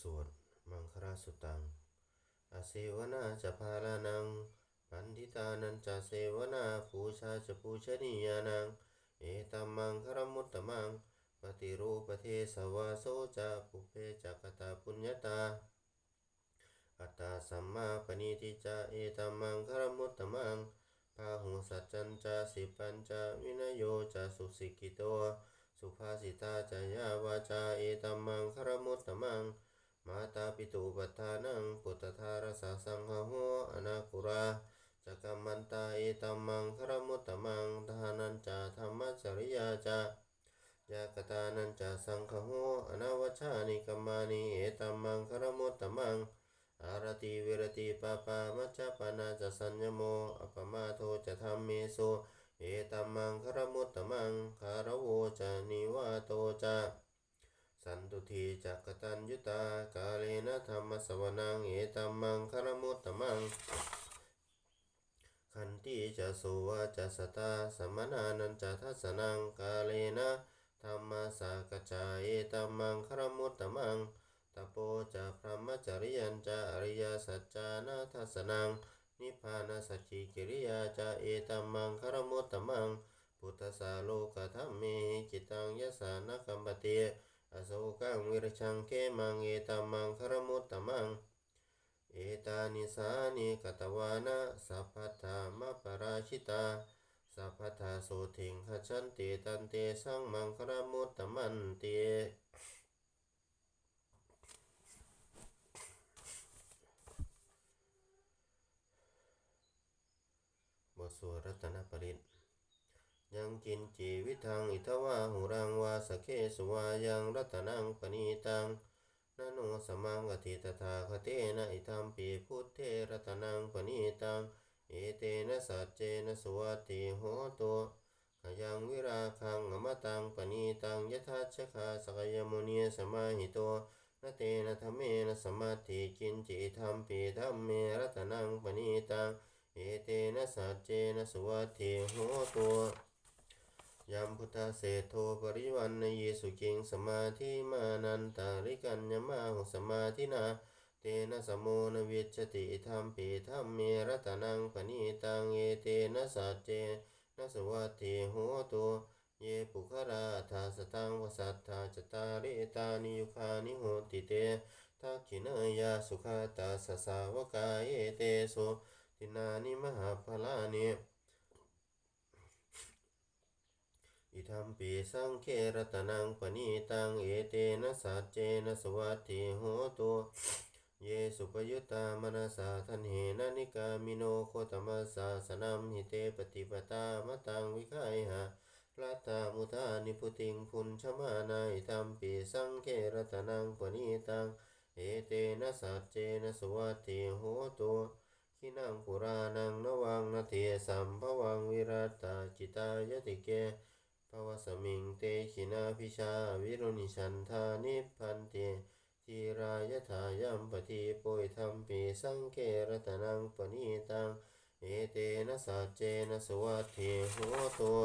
สวด มังคราสุตังอาเสวนาจะพาลานัง ปันทิตานันจะเสวนาปูชาจะปูชนียานัง เอตัมมังครมุตตมัง ปฏิรูปเทสวาโสจะปุเพจักตาปุญญาตา อัตตาสัมมาปณิทิจาเอตัมมังครมุตตมังพาหุสัจจันจาสิปัญจวินโยจะสุสิกิโตสุภาสิตาจายาวาจาเอตัมมังครมุตตมัง มาตาปิตุปัฏฐานังปุตตธารสาสังฆโหอนาคุราจักรมันตาเอตัมมังครมุตตมังทานันจาธรรมจริยาจายากตานันจาสังฆโหอนาวชานิกัมมานิเอตัมมังครมุตตมังอารติวิรติปาปามัจจปนาจะสัญญโมอปมาโทจะธรรมเมโสเอตัมมังครมุตตมังคารโวจะนิวาโตจะ สันตุทีจักตัญยุตากาเลนะธรรมสวนังเอตัมมังครมุตตมังขันติจะสุวาจะสตาสมนานันจะทัสนังกาเลนะธรรมสากจาเอตัมมังครมุตตมังตโปจะพระมจริยันจะอริยสัจจานาทัสนังนิพพานาสัจจิกิริยาจะเอตัมมังคารมุตตมัง พุทธสาโลกธรรมเมจิตังยสานะกัมปเต อโศกังวิรชังเกมังเอตัมมังคารมุตตมัง เอตานิสานิกตวานะสัพพทามปราชิตาสัพพทาโสถิงขชันติตันเตสังมังคารมุตตมันเตบทสวดรัตนปริต ยังกินจีวิทังอิทวาหุรังวาสเคสวายังรัตนังปณีตังนโนสมังกติตถาคเตนะอิทัมปีพุทเทรัตนังปณีตังเอเตนะสัจเจนะสวัตติโหตุขยังวิราคังอมตังปณีตังยทัชคาสกยมุนีสมาหิโตนะเตนะธรรมเมนะสมาธิกินจิธรรมปีธรรมเมรัตนังปณีตังเอเตนะสัจเจนะสวัตถิโหตัว ยัมพุทธเศโทปริวันในเยสุกิงสมาธิมานันตาริกัญญมาหุสมาธินา เตนะสมโมนวิชติธรรมปีธรรมเมรัตนังปณิตังเอเตนะสัจเจนะสวัตถิโหตัวเยปุคราธาสตังวสัทธาจตาริตานิยุคานิโหติเตทักขินยาสุขาตาสสาวกาเอเตโสุทินานิมหาพลานิ อิทัมปีสังเครตนังปณีตังเอเตนะสัจเจนะสวัตถิโหตุเยสุปยุตตามนาสาทันเหนะนิกามิโนโคตมัสสาสนัมหิเตปฏิปตามะตังวิคัยหะลัตตามุทานิพุติงพุนชมานาอิทัมปีสังเครตนังปณีตังเอเตนะสัจเจนะสวัตถิโหตุขินังปุรานังนวังนาเทสัมภวังวิรัตตาจิตายติเก ภวสมิงเตขินาพิชาวิรุณิชันธานิพันเตทีรายถายัมปฏิปุยธรรมปีสังเกรตนังปณีตังเอเตนะสัจเจนะสวัสถิโหตัว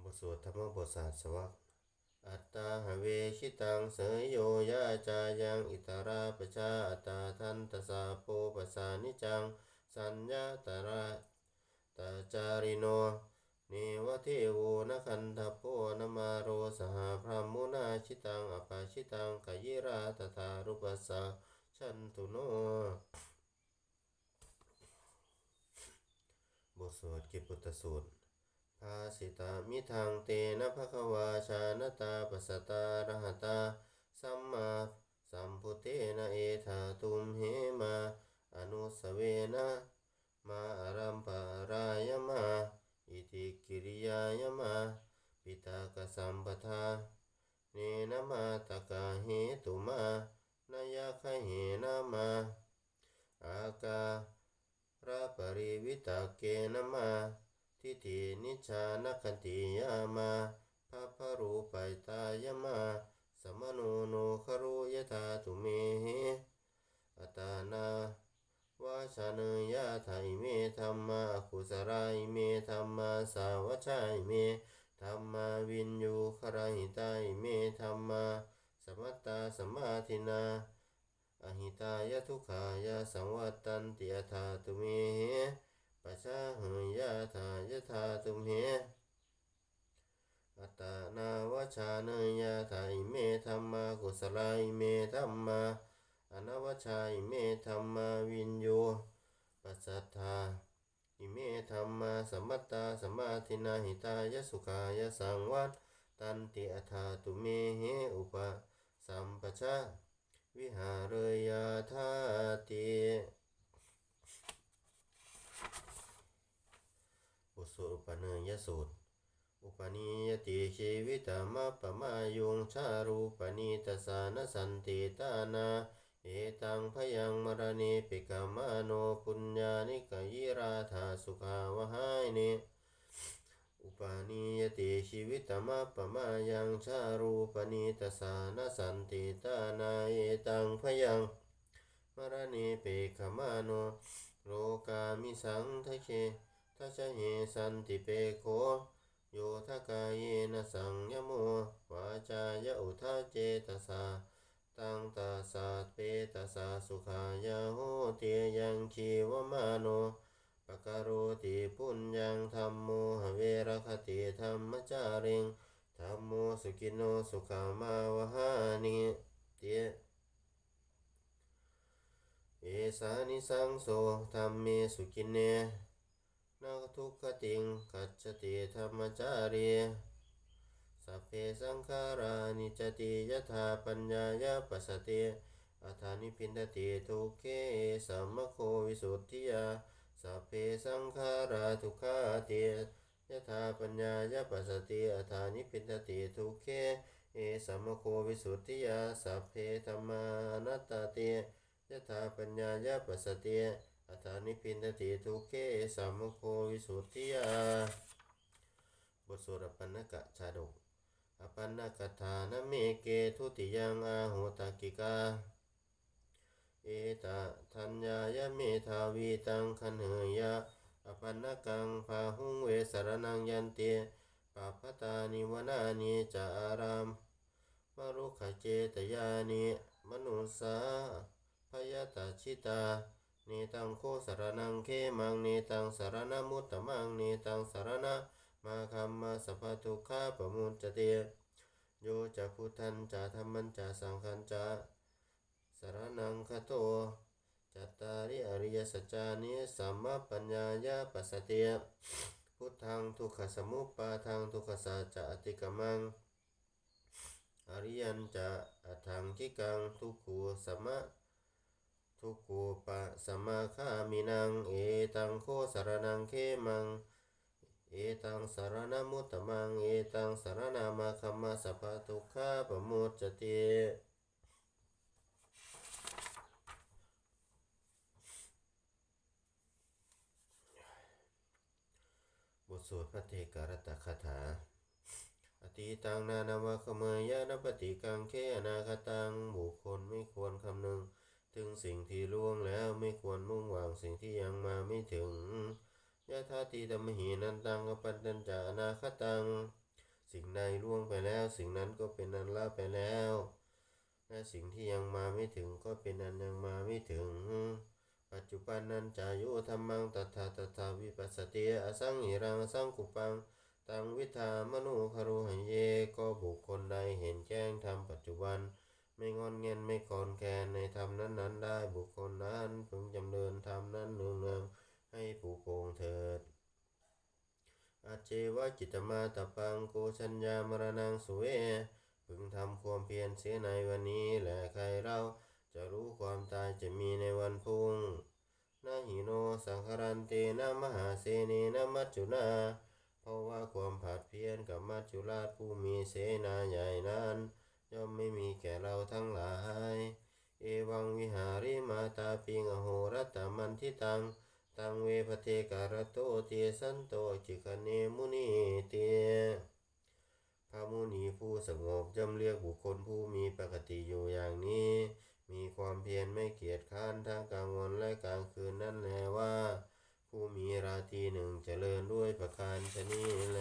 บทสวดธรรมบทศาสวะอัตตาหเวชิตังเสยโยยาจายังอิตาราปชาอัตตาทันตสาโปปสานิจัง สัญญาตระตาจาริโน เนวเทโวนะคันทโพนมาโรสหพรหมุนาชิตังอปาชิตังกยิราตถารุปัสสะชันตุโนบทสวดกิจพุทธสูตรภาสิตามิทังเตนะภะคะวาชานตาปัสสตาระหตา สัมมาสัมพุเทนะเอธาตุมเหมา อนุสเวนะ มาอารัมปารายมา อิติกิริยายมาปิตากสัมปทาเนนมาตกาเหตุมานายาคเหนะมาอาการาปริวิตาเกนมาทิฏฐินิชานคันติยามาภาพรูปายตายมาสมโนโนครุยธาตุเมอัตานา วาชาเนยะไทยเมธรรมากุสรายเมธรรมาสาวชายเมธรรมาวินยูคราหิตายเมธรรมาสมัตตาสมมาทินา อหิตายทุกขายาสังวัตตันติยธาตุเมปัชชาหยาธายธาตุเมอัตตานาวชาเนยาธาอิเมธรรมากุสลาอิเมธรรมา อนวชาอิเมธรรมาวินโยปัสสัทธาอิเมธรรมาสมมัตตาสมมาทินาหิตายสุขายสังวัตตันติยธาตุเมเหอุปสัมปชาวิหารยาธาติอุสุอุปเนยสูตร อุปนิยติชีวิตามะปะมายุงชารูปนิตสานสันติตานา เอตังพยังมรณีปิกามาโนปุญญานิกยิราธาสุขาวหายเนอุปาณิยติชีวิตมะปมายังชารูปนิตสานสันติตานาเอตังพยังมรณีเปขมาโนโลกามิสังทะเคทัชเหสันติเปโคโยทกายเนสังยโมวาจายอุทาเจตสา ตังตาสาเปตสาสุขายาโหเตียังชีวมาโนปะกะโรติปุญญังธรรมโมหเวรคติธรรมจาริงธรรมโมสุกินโนสุขามาวหานิเตเอสานิสังโสธรรมเมสุกินเนนาทุกขติงกัจจติธรรมจารี สัพเพสังขารานิจติยถาปัญญายาปัสสติอัฏฐานิพินทติทุกเขสัมมโควิสุทธิยาสัพเพสังขาราทุกขาติยถาปัญญายาปัสสติอัฏฐานิพินทติทุกเขเอสัมมโควิสุทธิยาสัพเพธรรมานัตตาติยถาปัญญายาปัสสติอัฏฐานิพินทติทุกเขสัมมโควิสุทธิยาบทสวดปันนกะชาดก อปันนกถานเมเกทุติยังอาหตกิกา เอตะทัญญายเมทาวีตังคันเหยะอปันนกังพาหุงเวสรนังยันเตปัปปตานิวนานิจารามมรุขเจตยานิมนุสาพยตาชิตาเนตังโคสรนังเคมังเนตังสารนมุตตมังเนตังสารณ มาคัมมาสัพพทุกขาปมุจจเตโยจะพุทธันจะธรรมันจะสังขันจะสารนังคโตจัตตาริอริยสัจจานิสัมมาปัญญายาปัสสติพุทธังทุกขสมุปปาทังทุกขสัจจะอติกมังอริยันจะอัตถังคิกังทุกขูสมะทุกขูปะสมาคามินังเอตังโคสารนังเคมัง เอตังสารนมุตมัง เอตังสารนามาคัมมาสัพพทุกขาปมุจจติบทสวดพระเทการตคาถา อติตังนานาวะขเมยยะนปฏิกังเคอนาคตัง บุคคลไม่ควรคำนึง ถึงสิ่งที่ล่วงแล้วไม่ควรมุ่งหวังสิ่งที่ยังมาไม่ถึง ยะธาติธรรมหินันตังอปันตัญจาอนาคตัง สิ่งใดล่วงไปแล้ว สิ่งนั้นก็เป็นอันละไปแล้วและสิ่งที่ยังมาไม่ถึงก็เป็นอันยังมาไม่ถึง ปัจจุบันนันจายุธรรมังตถาตถาวิปัสสติอสังหิรังสังกุปัง ตังวิธามนุคารุหัยเยก็บุคคลใดเห็นแจ้งธรรมปัจจุบัน ไม่งอนเงียนไม่คลอนแคลนในธรรมนั้นๆได้บุคคลนั้นพึงจำเริญธรรมนั้นเนืองๆ ให้ผูโปงเถิดอาเจวะจิตมาตปังโกชัญญามรณังสุเวพึงทำความเพียรเสียในวันนี้และใครเราจะรู้ความตายจะมีในวันพุ่งนาหิโนสังคารันเตนะมหาเสนีนะมัจจุนาเพราะว่าความผาดเพี้ยรกับมัจจุราชผู้มีเสนาใหญ่นั้น ย่อมไม่มีแก่เราทั้งหลาย เอวังวิหาริมาตาปิงอโหรัตตมันทิตัง ตังเวพเทการโตเตสันโตจิกเนมุนีเตพระมุนีผู้สงบย่อมเรียกบุคคลผู้มีปกติอยู่อย่างนี้ มีความเพียรไม่เกียจค้านทั้งกลางวันและกลางคืนนั่นแลว่า ผู้มีราตรีหนึ่งเจริญด้วยประการชนี้แล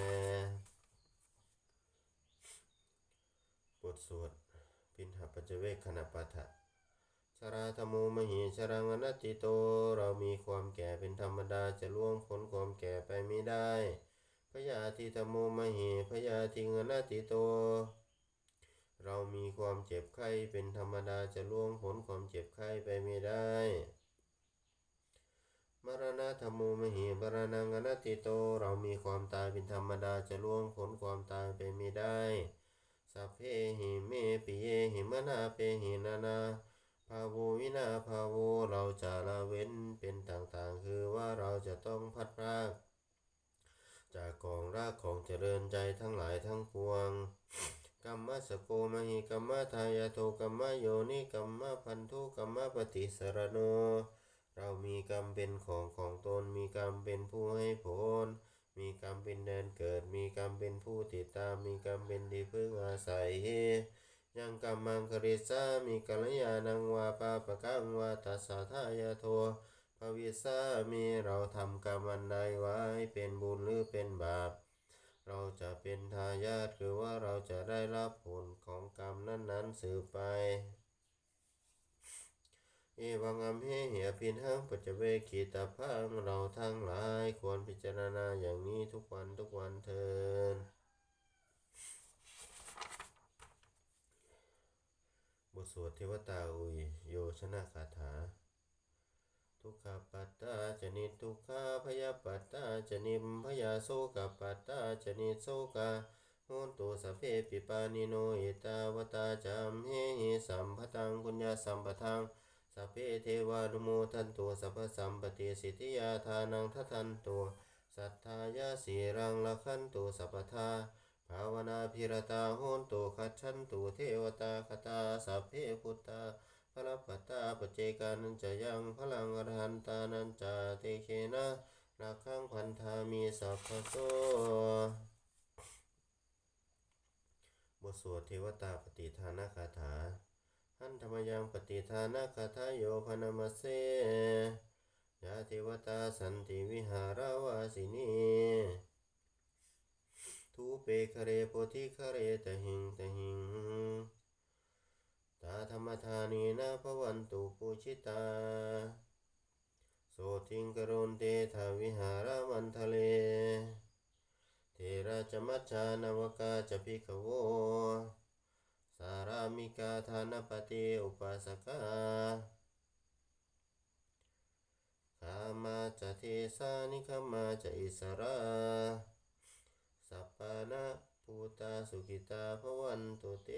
บทสวดพปินหปัจเจเวคขณปัฏฐะ ชราธรรมโมหิชรังอนัตติโต เรามีความแก่เป็นธรรมดาจะล่วงพ้นความแก่ไปไม่ได้พยาธิธรรมโมหิพยาธิอนัตติโต เรามีความเจ็บไข้เป็นธรรมดาจะล่วงพ้นความเจ็บไข้ไปไม่ได้มรณะธรรมโมหิมรณังอนัตติโต เรามีความตายเป็นธรรมดาจะล่วงพ้นความตายไปไม่ได้ สัพเพหิเมปิเยหิมนาเปหินานา ภาโววินาภาโวเราจะละเว้นเป็นต่างๆ คือว่าเราจะต้องพัดพรากจากกองรากของเจริญใจทั้งหลายทั้งปวงกัมมะสโกมหิกัมมะทายาโทกัมมะโยนิกัมมะพันธุกัมมะปฏิสรโน เรามีกรรมเป็นของของตน มีกรรมเป็นผู้ให้ผล มีกรรมเป็นแดนเกิด มีกรรมเป็นผู้ติดตาม มีกรรมเป็นที่พึ่งอาศัย ยังกรรมังคริสามีกัลยาณังวาปาปะกังวาตัสสะทายาโทภวิสามีเราทำกรรมอันใดไว้เป็นบุญหรือเป็นบาป เราจะเป็นทายาทคือว่าเราจะได้รับผลของกรรมนั้นๆสืบไปเอวังอัมเหเหียพินหังปัจเวกิตาพังเราทั้งหลายควรพิจารณาอย่างนี้ทุกวันทุกวันเทิน บทสวดเทวตาอุยโยชนะคาถา ทุกขปัตตาจนิทุกขาพยาปัตตาจนิมพยาโสกปัตตาจนิโสกาโหนตุสพเพปิปานิโนเอตาวตาจามเฮหิสัมปตังปุญญาสัมปทังสัพเพเทวานุโมทันตัวสัพสัมปติสิทธิยาทานังทัทันตัวสัทธายาสีรังละขันตุสัพพทา ภาวนาพิรตาโหนตุขัดฉันตุเทวตาคตาสัพเพพุทธาพระปัตตาปเจกานันจะยังพลังอรหันตานันจะเตเคนะนาคังพันธามีสัพพโสบทสวดเทวตาปฏิทานาคาถาหันธรรมยังปฏิทานาคาทาโยพนมเสยาเทวตาสันติวิหารวาสินี ทูเปคเรโพธิคเรตหิงตหิงตาธรรมธานีนาภวันตุปูชิตา โสทิงกรุณเตทาวิหารมันทะเล เทระจมัจจานวกาจพิกโว สารามิกาธานปฏิอุปาสกาขามาจะเทสานิคามาจะอิสรา สัพพานะภูตาสุกิตาภวันตุเต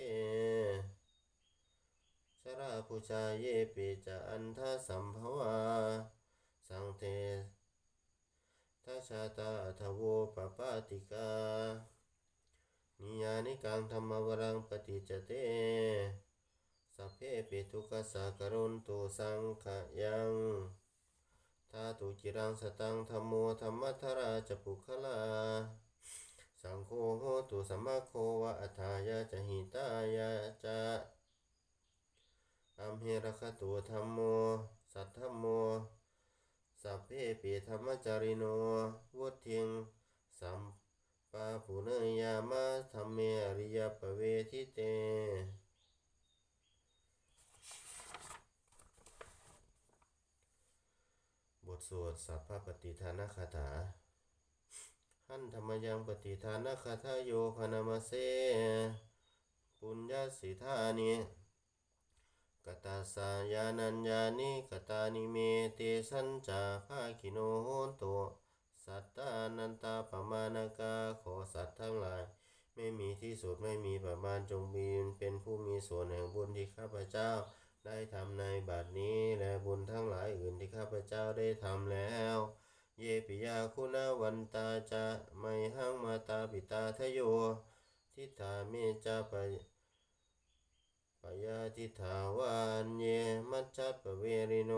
ชราภูชาเยปิจะอันทสัมภวา สังเททัชาตาทโวปปาติกา นิยานิกังธรรมวรังปฏิจเตสัพเพปิทุกสากรุนตุสังขยังทาตุจิรังสตังธรรมโมธรรมัทราจปุคลา สังโฆโหตุสัมมาโควะอัฏฐายาจะหิตายาจะอัมเหระคตุธรรมโม สัทธมโม สัพเพปิธรรมจาริโน วุทิง สัมปาปุเนยามาธรรมเมอริยปเวทิเตบทสวดสัพพปฏิทานคาถา หันธรรมยังปฏิทานคาถาโยคณามเสปุญญาสิธานิกตาสายานัญญานิกตานิเมเตสัญจาภาคิโนโหโต สัตตานันตาปมานากาขอสัตว์ทั้งหลาย ไม่มีที่สุดไม่มีประมาณจงมีเป็นผู้มีส่วนแห่งบุญที่ข้าพเจ้า ได้ทำในบัดนี้และบุญทั้งหลายอื่นที่ข้าพเจ้าได้ทำแล้ว เยปิยาคุณาวันตาจะไมหังมาตาปิตาทโย ทิฏฐาเมจะปะปยาทิฏฐาวานเยมัจจัปเวริโน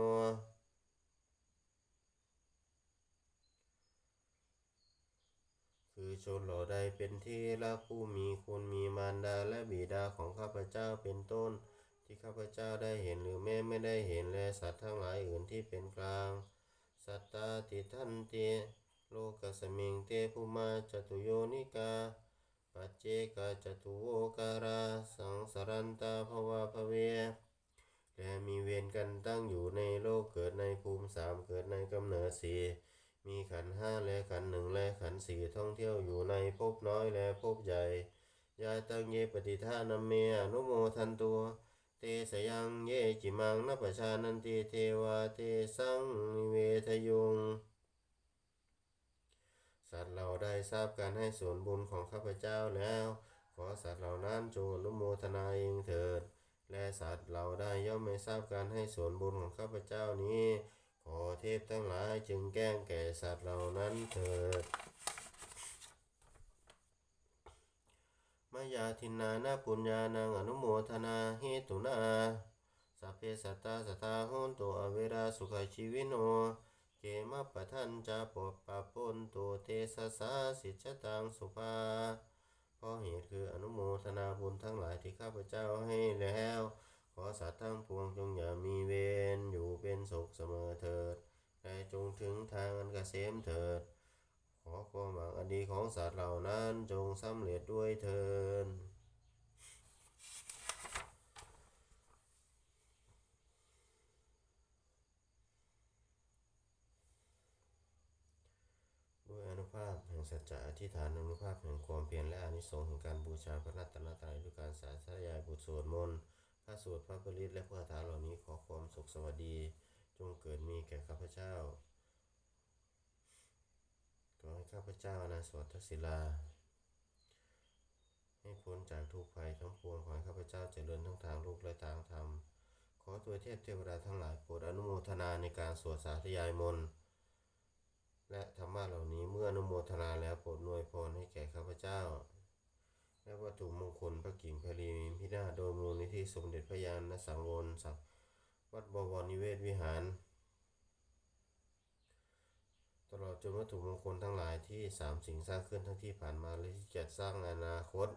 คือชนเหล่าใดเป็นที่รักผู้มีคุณมีมารดาและบิดาของข้าพเจ้าเป็นต้น ที่ข้าพเจ้าได้เห็นหรือแม้ไม่ได้เห็นและสัตว์ทั้งหลายอื่นที่เป็นกลาง สัตตาติทันเตโลกสมิงเตภูมาจตุโยนิกา ปัจเจกจตุโวการา สังสารันตาภวะภเวและมีเวรกันตั้งอยู่ในโลกเกิดในภูมิสามเกิดในกำเนิดสี่มีขันห้าและขันหนึ่งและขันสี่ท่องเที่ยวอยู่ในภพน้อยและภพใหญ่ยาตังเยปฏิทานัมเมอนุโมทันตัว เตสยังเยจิมังนัปชานันติเทวาเตสังนิเวทยุง สัตว์เราได้ทราบการให้ส่วนบุญของข้าพเจ้าแล้ว ขอสัตว์เหล่านั้นจงอนุโมทนาเองเถิด และสัตว์เราได้ย่อมไม่ทราบการให้ส่วนบุญของข้าพเจ้านี้ ขอเทพทั้งหลายจึงแกล้งแก่สัตว์เหล่านั้นเถิด มายาทินานาปุญญานังอนุโมทนาเหตุนาสัพเพสัตตาสตตาโหนตุอเวราสุขชีวิโนเกมปะทันจะปปปะปนตุเตสสาสิจตังสุภาเพราะเหตุคืออนุโมทนาบุญทั้งหลายที่ข้าพเจ้าให้แล้ว ขอสัตว์ทั้งปวงจงอย่ามีเวรอยู่เป็นสุขเสมอเถิดและจงถึงทางอันเกษมเถิด ขอความหวังอันดีของสัตว์เหล่านั้นจงสำเร็จด้วยเถิดด้วยอนุภาพแห่งสัจจะอธิษฐานอนุภาพแห่งความเพียรและอนิสงส์แห่งการบูชาพระรัตนตรัยด้วยการสาธยายบทสวดมนต์พระสวดพระปริตและพระคาถาเหล่านี้ขอความสุขสวัสดี จงเกิดมีแก่ข้าพเจ้า ขอให้ข้าพเจ้านะสวัสดศิลา ให้พ้นจากทุกภัยทั้งปวงขอให้ข้าพเจ้าเจริญทั้งทางโลกและทางธรรม ขอตัวเทพเทวดาทั้งหลายโปรดอนุโมทนาในการสวดสาธยายมนต์และธรรมะเหล่านี้เมื่ออนุโมทนาแล้วโปรดอวยพรให้แก่ข้าพเจ้า และวัตถุมงคลพระกิ่งพลีมิพินาโดยมูลนิธิสมเด็จพระยาณสังวรสักวัดบวรนิเวศวิหาร ตลอดจนวัตถุมงคลทั้งหลายที่สามสิ่งสร้างขึ้นทั้งที่ผ่านมาและที่จะสร้างในอนาคต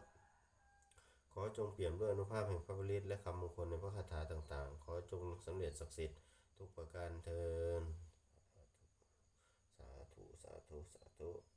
ขอจงเปี่ยมด้วยอนุภาพแห่งพระบริตและคำมงคลในพระคาถาต่างๆ ขอจงสำเร็จศักดิ์สิทธิ์ทุกประการเทินสาธุ สาธุ สาธุ